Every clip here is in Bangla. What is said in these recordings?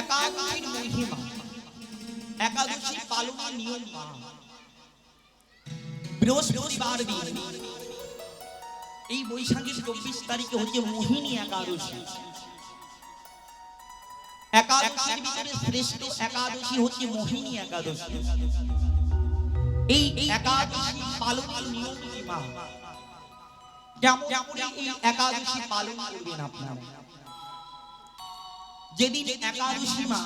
একাদশীর মহিমা একাদশী পালনের নিয়ম বৃহস্পতিবার দিন, এই বৈশাখের চব্বিশ তারিখে হচ্ছে মোহিনী একাদশী। একাদশীর এই একাদশী নিয়ম কি মা? একাদশী পালন করবেন আপনারা? যেদিন একাদশী মা,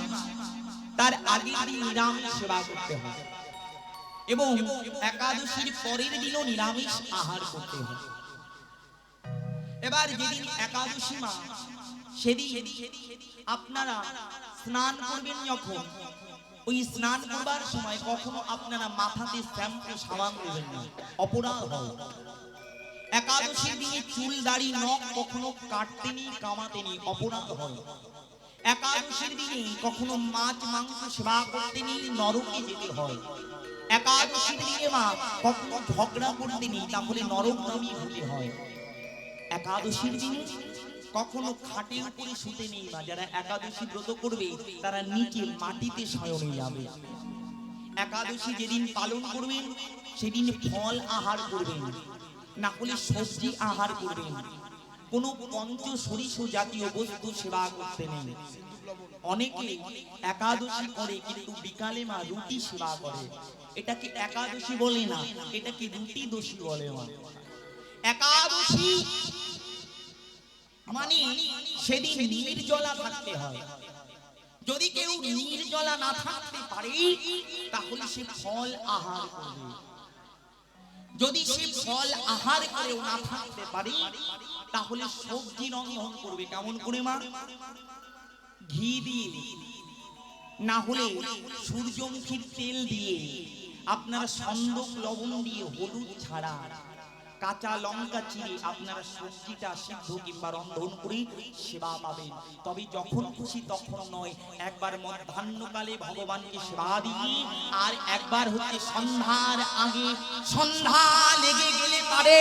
তার আগের দিন নিরামিষ সেবা করতে হয় এবং একাদশীর পরের দিনও নিরামিষ আহার করতে হয় এবার যেদিন একাদশী মা, সেদিন আপনারা স্নান করবেন যখন, ওই স্নান করবার সময় কখনো আপনারা মাথাতে শ্যাম্পু সাবান দেবেন না, অপরাধ হয়। একাদশীর দিনে চুল দাড়ি, নখ কখনো কাটতেনি, কামাতেনি, অপরাধ হয়। একাদশীর দিনে কখনো মাছ, মাংস সেবা করতেনি নরকে যেতে হয়। একাদশীর দিনে মা কখনো ঝগড়া করতেনি তাহলে নরক নামই হতে হয়। একাদশীর দিনে কখনো খাটের উপরে শুতে নেই বা যারা একাদশী ব্রত করবে, তারা নিচে মাটিতে শয়নে যাবে। একাদশী যেদিন পালন করবেন, সেদিন ফল আহার করবেন, না হলে সবজি আহার করবেন। কোন পঞ্চ সরিষ জাতীয় বস্তু সেবা করতে নেই। অনেকে একাদশী করে, কিন্তু বিকালে মা রুটি সেবা করে। এটাকে একাদশী বলে না, এটাকে রুটি দোষী বলে মা। একাদশী মানে সেদিন নির্জলা থাকতে হয়। যদি কেউ নির্জলা না থাকতে পারে, তাহলে সে ফল আহার করবে। যদি সে ফল আহার করেও না থাকতে পারে তাহলে সবজি রন্ধন করবে, কেমন করে মা? ঘি দিয়ে না হলে সূর্যমুখীর তেল দিয়ে আপনারা সন্দক লবণ দিয়ে হলুদ ছাড়া কাঁচা লঙ্কা চিড়ে আপনারা সবজিটা সিদ্ধ কিংবা রন্ধন করে সেবা পাবেন। তবে যখন খুশি তখন নয়, একবার মধ্যাহ্নকালে ভগবানকে সেবা দিয়ে আর একবার হচ্ছে সন্ধ্যার আগে, সন্ধ্যা লেগে গেলে পারে।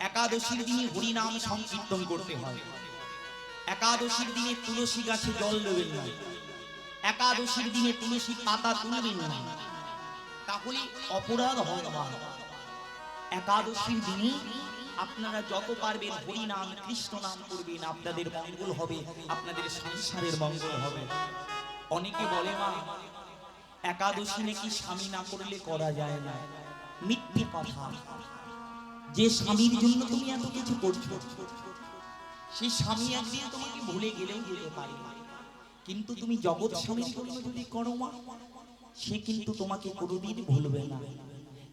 একাদশীর দিনে হরিনাম সংকীর্তন করতে হয়। একাদশীর দিনে তুলসী গাছে জল দেবেন না। একাদশীর দিনে তুলসী পাতা তুলবেন না। তাহলে অপরাধ হয় না। একাদশীর দিনে আপনারা যত পারবেন হরি নাম কৃষ্ণ নাম করবেন, আপনাদের মঙ্গল হবে, আপনাদের সংসারের মঙ্গল হবে। অনেকে বলে, মা, একাদশী নাকি স্বামী না করলে করা যায় না? মিথ্যে কথা। যে স্বামীর জন্য তুমি এত কিছু করছ সেই স্বামী একদিন তোমাকে ভুলে গেলেও যেতে পারে। কিন্তু তুমি জগৎ স্বামীর জন্য যদি করো মা, সে কিন্তু তোমাকে কোনোদিন ভুলবে না।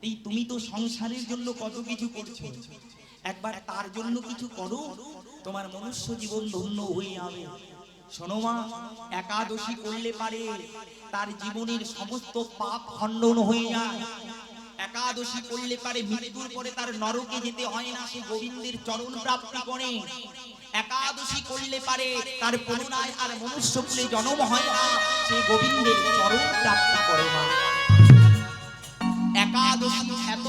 এই তুমি তো সংসারের জন্য কত কিছু করছ, একবার তার জন্য কিছু করো, তোমার মনুষ্য জীবন ধন্য হয়ে যাবে। শোনো মা, একাদশী করলে পারে, তার জীবনের সমস্ত পাপ খণ্ডন হয়ে যায়। একাদশী করলে পারে মৃত্যুর পরে তার নরকে যেতে হয় না, সে গোবিন্দের চরণ প্রাপ্তি করে। একাদশী করলে পারে তার পুনরায় আর মনুষ্য কুলে জন্ম হয় না, সে গোবিন্দের চরণ প্রাপ্তি করে মা একাদশী এত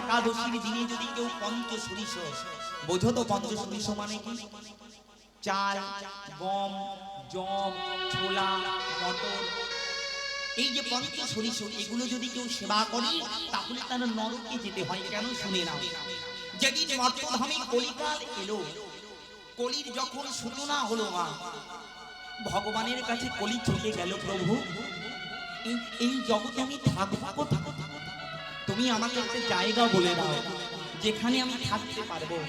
একাদশীর দিনে যদি কেউ পঞ্চ বোঝো তো পঞ্চ মানে কি? চাল, গম জম ছোলা, মটর এই যে পঞ্চ সরিষ এগুলো যদি কেউ সেবা করে, তাহলে তার নরকে যেতে হয় কেন শুনে না যেদিন মর্তধামে কলিকাল এলো, কলির যখন সূচনা হলো মা, ভগবানের কাছে কলি ছুটে গেল, প্রভু, এই- জগতে আমি থাকব? তুমি আমাকে একটা জায়গা বলে দাও, যেখানে আমি থাকতে পারব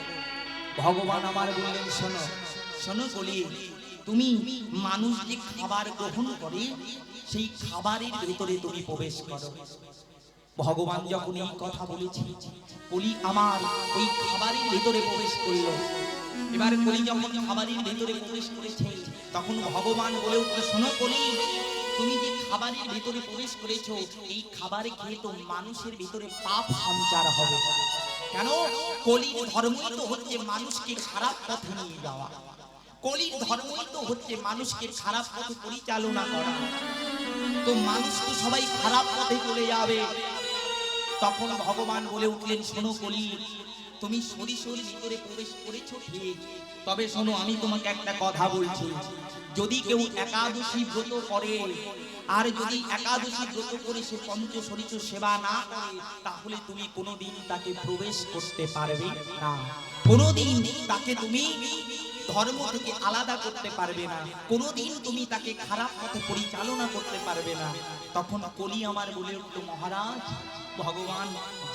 ভগবান আমার বললেন, শোনো শোনো কলি, তুমি মানুষ যে খাবার গ্রহণ করে সেই খাবারের ভিতরে তুমি প্রবেশ করো। ভগবান যখন এই কথা বলেছি কলি আমার ওই খাবারের ভিতরে প্রবেশ করল। এবার কলি যখন খাবারের ভেতরে প্রবেশ করেছে, তখন ভগবান বলে উঠল, শোনো কলি, তুমি যে খাবারের ভেতরে প্রবেশ করেছ, এই খাবারে খেয়ে তো মানুষের ভিতরে পাপ সঞ্চার হবে। কেন? কলির ধর্মই তো হচ্ছে মানুষকে খারাপ পথে নিয়ে যাওয়া। কলির ধর্মই তো হচ্ছে মানুষকে খারাপ পথে পরিচালনা করা। তো মানুষ তো সবাই খারাপ পথে চলে যাবে। তখন ভগবান বলে উঠলেন, শোনো কলি, তুমি সরিষর ভিতরে প্রবেশ করেছ ঠিক। তবে শোনো, আমি তোমাকে একটা কথা বলছি। যদি কেউ একাদশী ব্রত করে, আর যদি একাদশী ব্রত করে সে পঞ্চ সরিষ সেবা না করে, তাহলে তুমি কোনোদিন তাকে প্রবেশ করতে পারবে না। কোনোদিন তাকে তুমি ধর্ম থেকে আলাদা করতে পারবে না। কোনোদিন তুমি তাকে খারাপ পথে পরিচালনা করতে পারবে না। তখন কলি আমার বলে উঠল, মহারাজ, ভগবান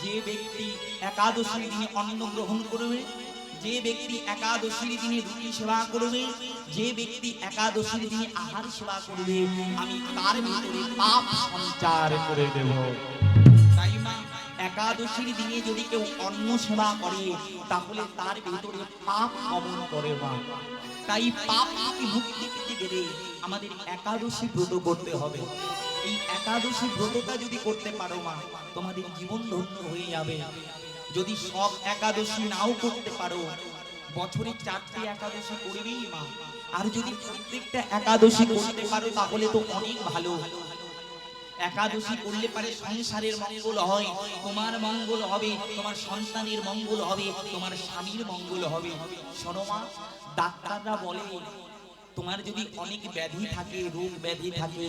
যে ব্যক্তি একাদশীর দিনে অন্ন গ্রহণ করবে, যে ব্যক্তি একাদশীর দিনে রুটি সেবা করবে, যে ব্যক্তি একাদশীর দিনে আহার সেবা করবে, আমি তার ভিতরে পাপ সঞ্চার করে দেব। তাই মা একাদশীর দিনে যদি কেউ অন্ন সেবা করে, তাহলে তার ভিতরে পাপ গমন করে মা। তাই পাপ মুক্তি পেতে গেলে আমাদের একাদশী ব্রত করতে হবে। এই একাদশী ব্রতটা যদি করতে পারো মা, তোমাদের জীবন ধন্য হয়ে যাবে। যদি সব একাদশী নাও করতে পারো, বছরে চারটে একাদশী করবেই মা। আর যদি প্রত্যেকটা একাদশী করতে পারো, তাহলে তো অনেক ভালো। একাদশী করলে পারে সংসারের মঙ্গল হয়, তোমার মঙ্গল হবে, তোমার সন্তানের মঙ্গল হবে, তোমার স্বামীর মঙ্গল হবে। শোনো মা, ডাক্তাররা বলে, তোমার যদি অনেক ব্যাধি থাকে, রোগ ব্যাধি থাকে,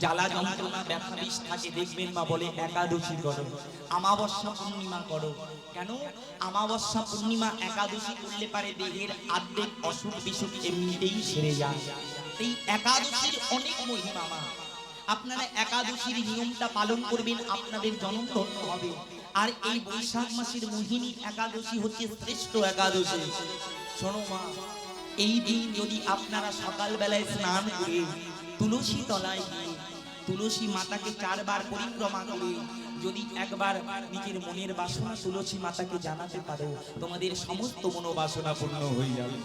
জ্বালা যন্ত্রণা, ব্যথা বিষ থাকে, দেখবেন মা বলে, একাদশী করো আমাবস্যা পূর্ণিমা করো। কেন? আমাবস্যা পূর্ণিমা একাদশী করলে পারে দেহের আর্ধেক অসুখ বিসুখ এমনিতেই সেরে যায়। এই একাদশীর অনেক মহিমা মা। আপনারা একাদশীর নিয়মটা পালন করবেন, আপনাদের জন্ম হবে। আর এই বৈশাখ মাসের মোহিনী একাদশী হচ্ছে শ্রেষ্ঠ একাদশী। শোনো মা, এই দিন যদি আপনারা সকালবেলায় স্নান করে তুলসী তলায় গিয়ে, তুলসী মাতাকে চারবার পরিক্রমা করে, যদি একবার নিজের মনের বাসনা তুলসী মাতাকে জানাতে পারো, তোমাদের সমস্ত মনোবাসনা পূর্ণ হয়ে যাবে।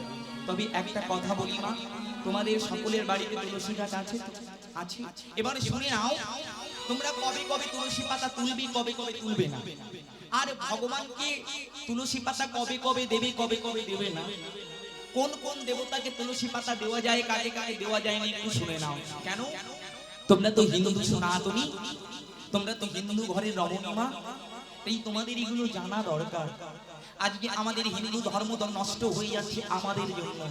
তবে একটা কথা বলি মা, তোমাদের সকলের বাড়িতে তুলসী গাছ আছে? আছে। শুনে নাও, তোমরা কবে কবে তুলসী পাতা তুলবি, কবে কবে তুলবে না। আর ভগবানকে তুলসী পাতা কবে কবে দেবে, কবে কবে দেবে না। কোন কোন দেবতাকে তুলসী পাতা দেওয়া যায়, কাকে কাকে দেওয়া যায় না, একটু শুনে নাও। কেন? তোমরা তো হিন্দু সনাতনী, তোমরা তো হিন্দু ঘরের রমণীমা এই তোমাদের এগুলো জানা দরকার। আজকে আমাদের হিন্দু ধর্ম তো নষ্ট হয়ে যাচ্ছে আমাদের জন্য।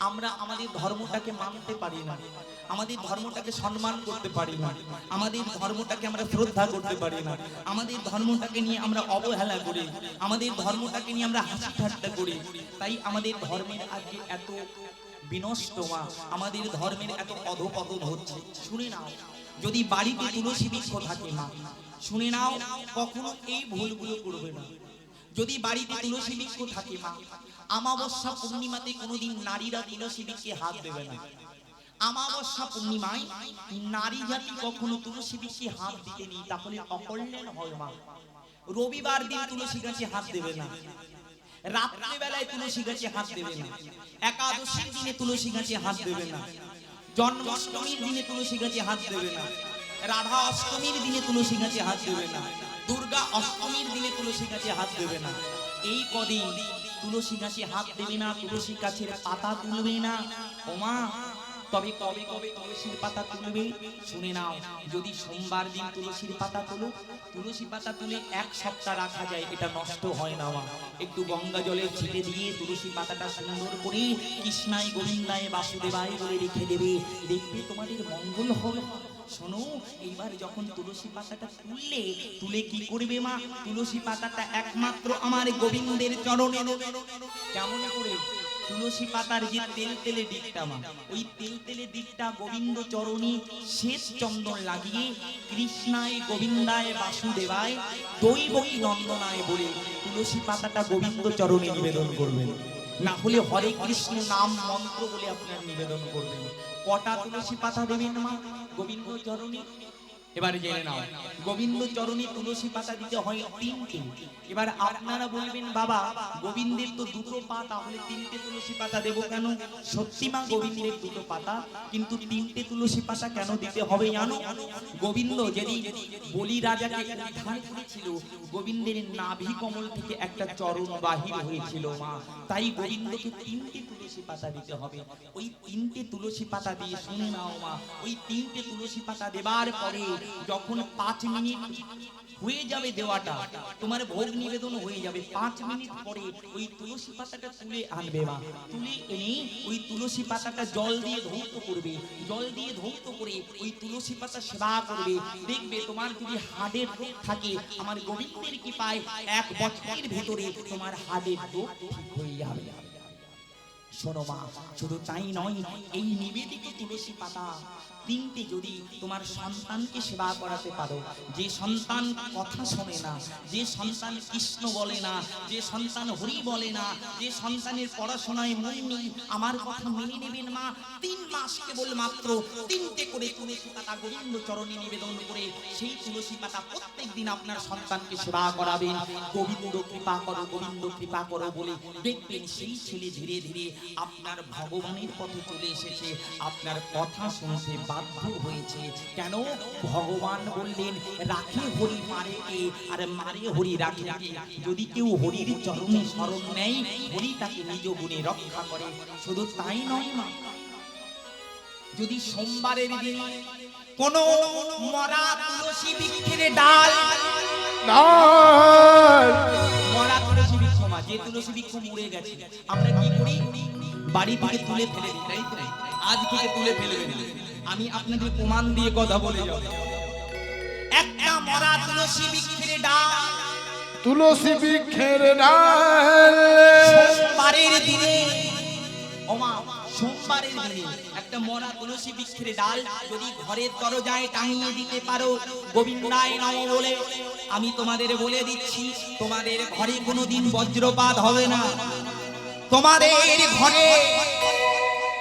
আমরা আমাদের ধর্মটাকে মানতে পারি না। আমাদের ধর্মটাকে সম্মান করতে পারি না। আমাদের ধর্মটাকে আমরা শ্রদ্ধা করতে পারি না। আমাদের ধর্মটাকে নিয়ে আমরা অবহেলা করি। আমাদের ধর্মটাকে নিয়ে আমরা হাসি ঠাট্টা করি। তাই আমাদের ধর্মের আজকে এত বিনষ্ট মা আমাদের ধর্মের এত অধপতন হচ্ছে। শুনে নাও, যদি বাড়িতে তুলসী বৃক্ষ থাকে মা, শুনে নাও, কখনো এই ভুলগুলো করবে না। যদি বাড়িতে তুলসী বৃক্ষ থাকে মা আমাবস্যা পূর্ণিমাতে কোনোদিন নারীরা তুলসী বৃক্ষে হাত দেবে না। আমাবস্যা পূর্ণিমায় নারী জাতি কখনো তুলসী বৃক্ষে হাত দিতে নেই, তাহলে অকল্যাণ হয় মা। রবিবার দিন তুলসী গাছে হাত দেবে না। রাত্রে বেলায় তুলসী গাছে হাত দেবে না। একাদশীর দিনে তুলসী গাছে হাত দেবে না। জন্মাষ্টমীর দিনে তুলসী গাছে হাত দেবে না। রাধা অষ্টমীর দিনে তুলসী গাছে হাত দেবে না। দুর্গা অষ্টমীর দিনে তুলসী গাছে হাত দেবে না। এই কদিন তুলসী গাছে হাত দেবে না, তুলসী গাছের পাতা তুলবে না। ওমা, তবে কবে কবে তুলসীর পাতা তুলবে? শুনে নাও, যদি সোমবার দিন তুলসীর পাতা তুলো, তুলসী পাতা তুলে এক সপ্তাহ রাখা যায়, এটা নষ্ট হয় না মা। একটু গঙ্গা জলে ছিটে দিয়ে তুলসী পাতাটা সুন্দর করে কৃষ্ণায় গোবিন্দায় বাসুদেবায় বলে রেখে দেবে। দেখবে তোমাদের মঙ্গল হবে। শোনো, এইবার যখন তুলসী পাতাটা তুললে, তুলে কি করবে মা? তুলসী পাতাটা একমাত্র আমার গোবিন্দের চরণে কেমন করে? তুলসী পাতার যে তেল তেলে দিকটা মা, ওই তেল তেলে দিকটা গোবিন্দ চরণী শেষ চন্দন লাগিয়ে কৃষ্ণায় গোবিন্দায় বাসুদেবায় দৈবকী নন্দনায় বলে তুলসী পাতাটা গোবিন্দ চরণে নিবেদন করবেন। না হলে হরে কৃষ্ণ নাম মন্ত্র বলে আপনার নিবেদন করবেন। কটা তুলসী পাতা দেবেন মা? গোবিন্দ চরণে এবারে জেনে নাও গোবিন্দ চরণে তুলসী পাতা দিতে হয় তিনটে। এবার আপনারা বলবেন, বাবা, গোবিন্দের তো দুটো পা, তাহলে তিনটে তুলসী পাতা দেবো কেন? সত্যি মা, গোবিন্দের দুটো পাতা, কিন্তু তিনটে তুলসী পাতা কেন দিতে হবে জানো? গোবিন্দ যেদিন বলি রাজাকে উদ্ধার করেছিল, গোবিন্দের নাভি কমল থেকে একটা চরণ বাহির হয়েছিল মা। তাই গোবিন্দকে তিনটে তুলসী পাতা দিতে হবে। ওই তিনটে তুলসী পাতা দিয়ে শুনে নাও মা, ওই তিনটে তুলসী পাতা দেবার পরে যখন পাঁচ মিনিট হয়ে যাবে দেওয়াটা, তোমার ভোগ নিবেদন হয়ে যাবে। পাঁচ মিনিট পরে ওই তুলসী পাতাটা তুলে আনবে মা। তুলে এনে ওই তুলসী পাতাটা জল দিয়ে ধৌত করবে। জল দিয়ে ধৌত করে ওই তুলসী পাতা সেবা করবে। দেখবে তোমার যদি হাড়ের রোগ থাকে, আমার গোবিন্দের কি পায় এক বছরের ভেতরে তোমার হাড়ের রোগ ঠিক হয়ে যাবে। শোনো মা, শুধু তাই নয়, এই নিবেদিত তুলসী পাতা তিনটে যদি তোমার সন্তানকে সেবা করাতে পারো, যে সন্তান কথা শোনে না, যে সন্তান কৃষ্ণ বলে না, যে সন্তান হরি বলে না, যে সন্তানের পড়াশোনায় মন নেই, আমার কথা মেনে নেবেন মা। তিন মাস কেবল মাত্র তিনটে করে তুলসী পাতা গোবিন্দ চরণে নিবেদন করে সেই তুলসী পাতা প্রত্যেক দিন আপনার সন্তানকে সেবা করাবেন। গোবিন্দ কৃপা করো, গোবিন্দ কৃপা করো বলে দেখবেন সেই ছেলে ধীরে ধীরে আপনার ভগবানের পথে চলে এসেছে। আপনার কথা শুনতে বাধ্য হয়েছে। কেন? ভগবান বললেন রাখে হরি মারে কে আর মারে হরি রাখে কে যদি কেউ হরির চরণে শরণ নেয় হরি তাকে নিজ গুণে রক্ষা করে। শুধু তাই নয় মা যদি সোমবারের দিন কোন মরা তুলসী বৃক্ষের ডাল মরা তুলসী বৃক্ষ মা যে তুলসী বৃক্ষ মরে গেছে আমরা কি করি? বাড়ি থেকে তুলে ফেলে দিই। তাই তো আজ থেকে তুলে ফেলবেন আমি আপনাদের প্রমাণ দিয়ে কথা বলে যাব। একটা মরা তুলসী বৃক্ষের ডাল। তুলসী বৃক্ষের ডাল। সোমবারের দিনে ওমা সোমবারের দিনে একটা মরা তুলসী বৃক্ষের ডাল যদি ঘরের দরজায় টাঙিয়ে দিতে পারো গোবিন্দায় নম বলে আমি তোমাদের বলে দিচ্ছি তোমাদের ঘরে কোনোদিন বজ্রপাত হবে না। তোমাদের ঘরে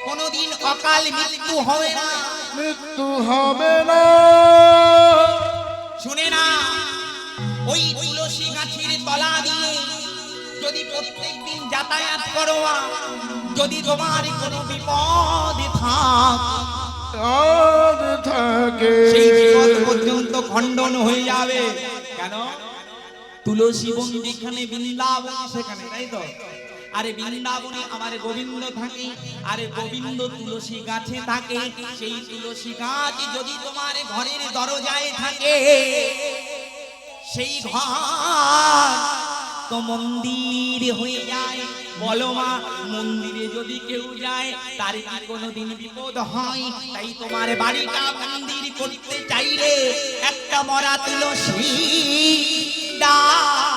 কোনোদিন অকাল মৃত্যু হবে না। মৃত্যু হবে না। শুনে না ওই তুলসী গাছের তলা দিয়ে যদি প্রত্যেক দিন যাতায়াত করো যদি তোমার কোনো বিপদ থাক। সেই বিপদ পর্যন্ত খণ্ডন হয়ে যাবে। কেন? তুলসী বন যেখানে বৃন্দাবন সেখানে তাই তো? আরে বৃন্দাবনে আমার গোবিন্দ থাকে, আরে গোবিন্দ তুলসী গাছে থাকে, সেই তুলসী গাছ যদি তোমার ঘরের দরজায় থাকে, সেই ঘর তো মন্দির হয়ে যায়। বলো মা, মন্দিরে যদি কেউ যায়, তার কি কোনোদিন বিপদ হয়? তাই তোমার বাড়িটা মন্দির করতে চাইলে একটা মরা তুলসী ডাল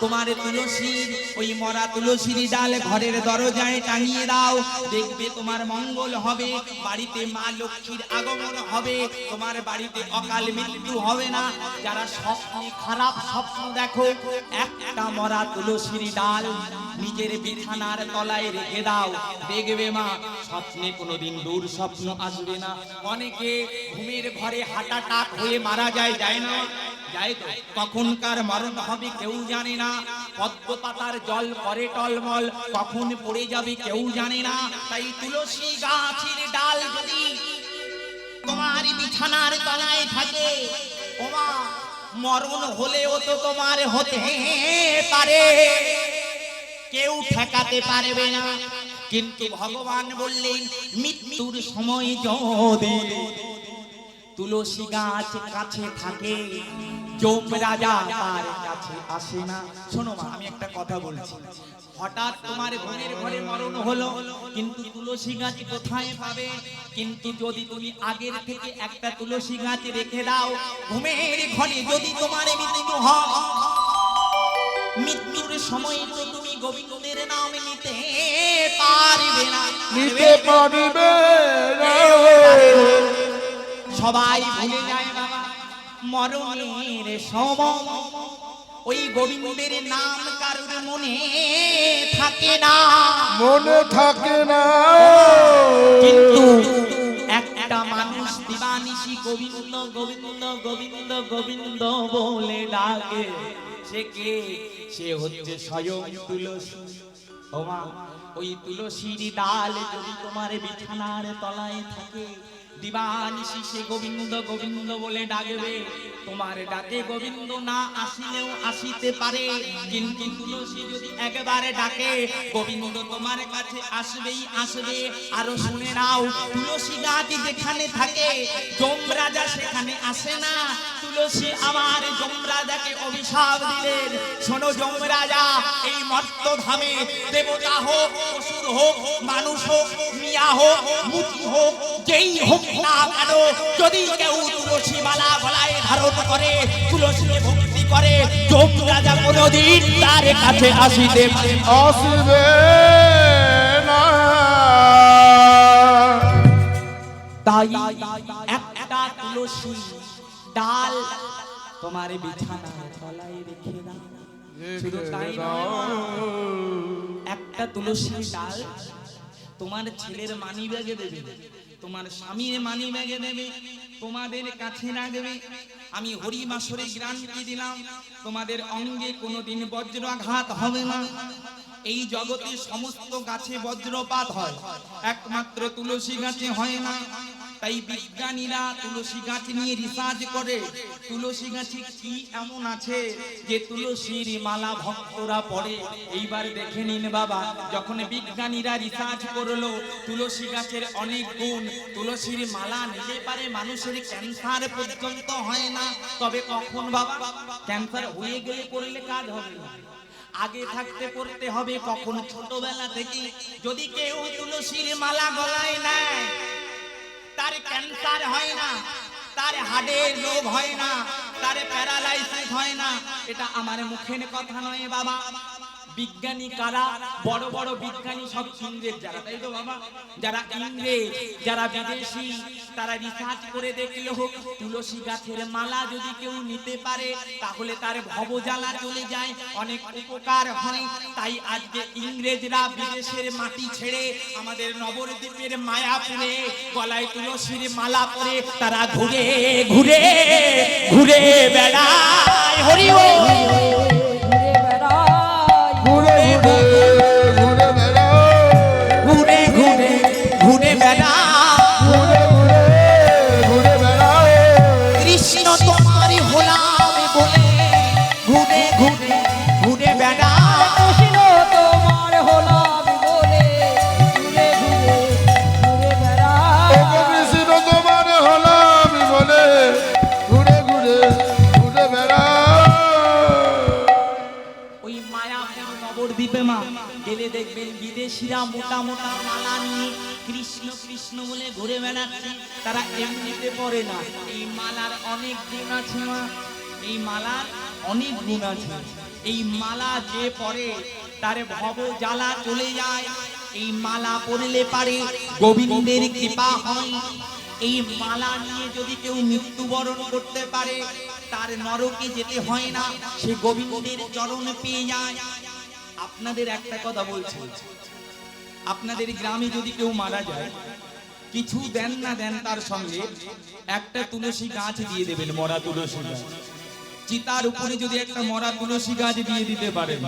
তোমার তুলসীর ওই মরা তুলসীর ডাল ঘরের দরজায় টাঙিয়ে দাও। দেখবে তোমার মঙ্গল হবে, বাড়িতে মা লক্ষ্মীর আগমন হবে। তোমার বাড়িতে অকাল মৃত্যু হবে না। যারা স্বপ্নে, খারাপ স্বপ্ন দেখো, একটা মরা তুলসীর ডাল নিজের বিছানার তলায় রেখে দাও। দেখবে মা, স্বপ্নে কোনোদিন দূর স্বপ্ন আসবে না। অনেকে ঘুমের ঘরে হাঁটাটাক হয়ে মারা যায় যায় না। কখনকার মরণ হবে কেউ জানে না পদ্ম পাতার জল করে টলমল, কখন পড়ে যাবে কেউ জানে না, তাই তুলসী গাছের ডাল যদি তোমার বিছানার তলায় থাকে মরণ হলেও তো তোমার হতে পারে। কেউ ঠেকাতে পারবে না, কিন্তু ভগবান বললেন, মৃত্যুর সময় যদি তুলসী গাছ কাছে থাকে যম রাজা তার কাছে আসে না। শোনো মা আমি একটা কথা বলছি। হঠাৎ তোমার ঘরের ঘরে মরণ হলো কিন্তু তুলসী গাছ কোথায় পাবে? কিন্তু যদি তুমি আগের থেকে একটা তুলসী গাছ রেখে দাও ঘুমের ঘরে যদি তোমার মৃত্যু হয় মৃত্যুর সময় তো তুমি গোবিন্দের নাম নিতে পারবে না। নিতে পারিবে না। সবাই ভুলে যায় বাবা। মরণের সময় ওই গোবিন্দের নাম কারুর মনে থাকে না। মনে থাকে না। কিন্তু একটা মানুষ দিবানিশি গোবিন্দ গোবিন্দ গোবিন্দ বলে ডাকে। সে কে? সে হচ্ছে স্বয়ং তুলসী। ওমা ওই তুলসীর ডাল যদি তোমার বিছানার তলায় থাকে দিবানিশি সে গোবিন্দ গোবিন্দ বলে ডাকবে। তোমার ডাকে গোবিন্দ না আসিলেও আসিতে পারে। কিন্তু তুলসী যদি একবারে ডাকে, গোবিন্দ তোমার কাছে আসবেই আসবে। আরও শুনে নাও, তুলসী গাছ যেখানে থাকে, যমরাজা সেখানে আসে না। তুলসী আমার যমরাজাকে অভিশাপ দিলেন। শোনো যমরাজা, এই মর্ত ধামে দেবতা হোক, অসুর হোক, মানুষ হোক, মিয়া হোক মুচি হোক যেই হোক না কেন যদি কেউ তুলসী মালা গলায় ধারণ করে তুলসীকে ভক্তি করে যমরাজা কোনোদিন তার কাছে আসিতে আসবে তাই একটা তুলসী ডাল তোমার বিছানার তলায় রেখে দাও। শুধু তাই একটা তুলসী ডাল তোমার ছেলের মানি ব্যাগে দেবে। তোমার স্বামীর মানি ব্যাগে দেবে, তোমাদের কাছে রাখবে আমি হরি মাসরে গ্রান্তি দিলাম, তোমাদের অঙ্গে কোনোদিন বজ্রাঘাত হবে না। এই জগতে সমস্ত গাছে বজ্রপাত হয়, একমাত্র তুলসী গাছে হয় না। তাই বিজ্ঞানীরা তুলসী গাছ নিয়ে রিসার্চ করে। তুলসী গাছে কি এমন আছে যে তুলসীর মালা ভক্তরা পড়ে? এইবার দেখে নিন বাবা, যখন বিজ্ঞানীরা রিসার্চ করল, তুলসী গাছের অনেক গুণ, তুলসীর মালা নিতে পারে মানুষের ক্যান্সার পর্যন্ত হয় না। তবে কখন বাবা? ক্যান্সার হয়ে গেলে করলে কাজ হবে না। আগে থাকতে করতে হবে কখন? ছোটবেলা থেকে। যদি কেউ তুলসীর মালা গলায় নেয় তার ক্যান্সার হয় না, তার হাড়ের রোগ হয় না, তার প্যারালাইসিস হয় না, এটা আমার মুখের কথা নয় বাবা। বিজ্ঞানী কারা? বড় বড় বিজ্ঞানী সব ইংরেজ যারা। তাই তো বাবা? যারা ইংরেজ, যারা বিদেশি, তারা রিসার্চ করে দেখল তুলসী গাছের মালা যদি কেউ নিতে পারে, তাহলে তার ভবজ্বালা চলে যায়, অনেক উপকার হয়। তাই আজকে ইংরেজরা বিদেশের মাটি ছেড়ে আমাদের নবদ্বীপের মায়াপুরে গলায় তুলসীর মালা পরে তারা ঘুরে ঘুরে ঘুরে বেড়ায়। হরি বল। ঘুরে বেড়াই ঘুরে গেলে দেখবেন বিদেশিরা মোটা মোটা মালা নিয়ে কৃষ্ণ কৃষ্ণ বলে ঘুরে বেড়াচ্ছে। তারা এমনিতে পড়ে না। এই মালার অনেক গুণ আছে মা। এই মালার অনেক গুণ আছে। এই মালা যে পরে তার ভব জ্বালা চলে যায়। এই মালা পরলে পারে গোবিন্দের কৃপা হয়। এই মালা নিয়ে যদি কেউ মৃত্যুবরণ করতে পারে, তার নরকে যেতে হয় না। সে গোবিন্দের চরণ পেয়ে যায়। আপনাদের একটা কথা বলছি। আপনাদের গ্রামে যদি কেউ মারা যায়, কিছু দেন না দেন তার সঙ্গে একটা তুলসী গাছ দিয়ে দেবেন, মরা তুলসী গাছ। চিতার উপরে যদি একটা মরা তুলসী গাছ দিয়ে দিতে পারেন,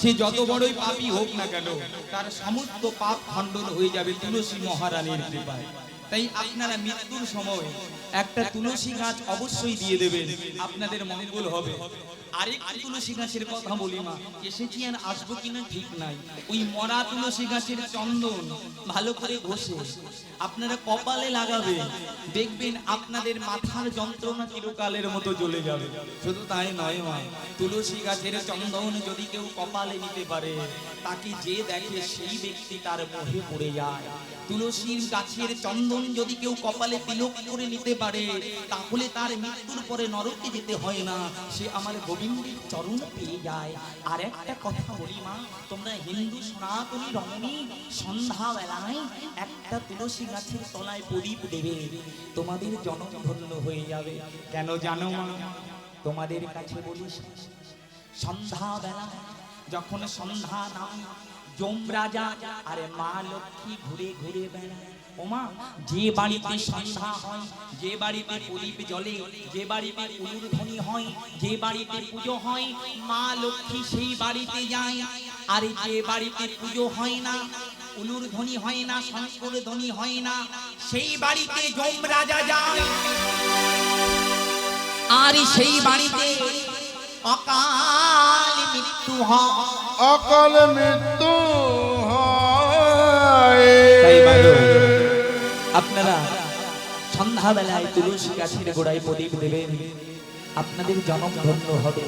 সে যত বড়ই পাপী হোক না কেন, তার সমস্ত পাপ খণ্ডন হয়ে যাবে তুলসী মহারানীর কৃপায়। তাই আপনারা মৃত্যুর সময় একটা তুলসী গাছ অবশ্যই দিয়ে দেবেন, আপনাদের মঙ্গল হবে। আরেকটি তুলসী গাছের কথা বলি মা এসেছি আর আসব কিনা ঠিক নাই। ওই মরা তুলসী গাছের চন্দন ভালো করে ঘষে আপনারা কপালে লাগাবেন দেখবেন আপনাদের মাথার যন্ত্রণা চিরকালের মতো চলে যাবে। শুধু তাই নয় মা, তুলসী গাছের চন্দন যদি কেউ কপালে নিতে পারে, তাকে যে দেখে সেই ব্যক্তি তার মোহে পড়ে যায়। তুলসীর গাছের চন্দন যদি কেউ কপালে তিলক করে নিতে পারে, তাহলে তার মৃত্যুর পরে নরকে যেতে হয় না, সে আমার চরণ পেয়ে যায় আর একটা কথা বলি মা, তোমরা হিন্দু সনাতনী রমণী, সন্ধ্যা বেলায় একটা তুলসী গাছের তলায় প্রদীপ দেবে। তোমাদের জনম ধন্য হয়ে যাবে। কেন জানো তোমাদের কাছে বলি, সন্ধ্যা বেলা, যখন সন্ধ্যা নাম যম রাজা আরে মা লক্ষ্মী ঘুরে ঘুরে বেড়ায়। ওমা, যে বাড়িতে সন্ধ্যা হয়, যে বাড়িতে প্রদীপ জ্বলে, যে বাড়িতে উলুর ধ্বনি হয়, যে বাড়িতে পুজো হয়, মা লক্ষ্মী সেই বাড়িতে যায়। আর যে বাড়িতে পুজো হয় না উলুর ধ্বনি হয় না শঙ্কর ধ্বনি হয় না, সেই বাড়িতে যম রাজা যায়। আর সেই বাড়িতে অকাল মৃত্যু হয়। অকাল মৃত্যু হয়। আপনারা সন্ধ্যাবেলায় তুলসী গাছের গোড়ায় প্রদীপ দেবেন। আপনাদের জনম ধন্য হবে।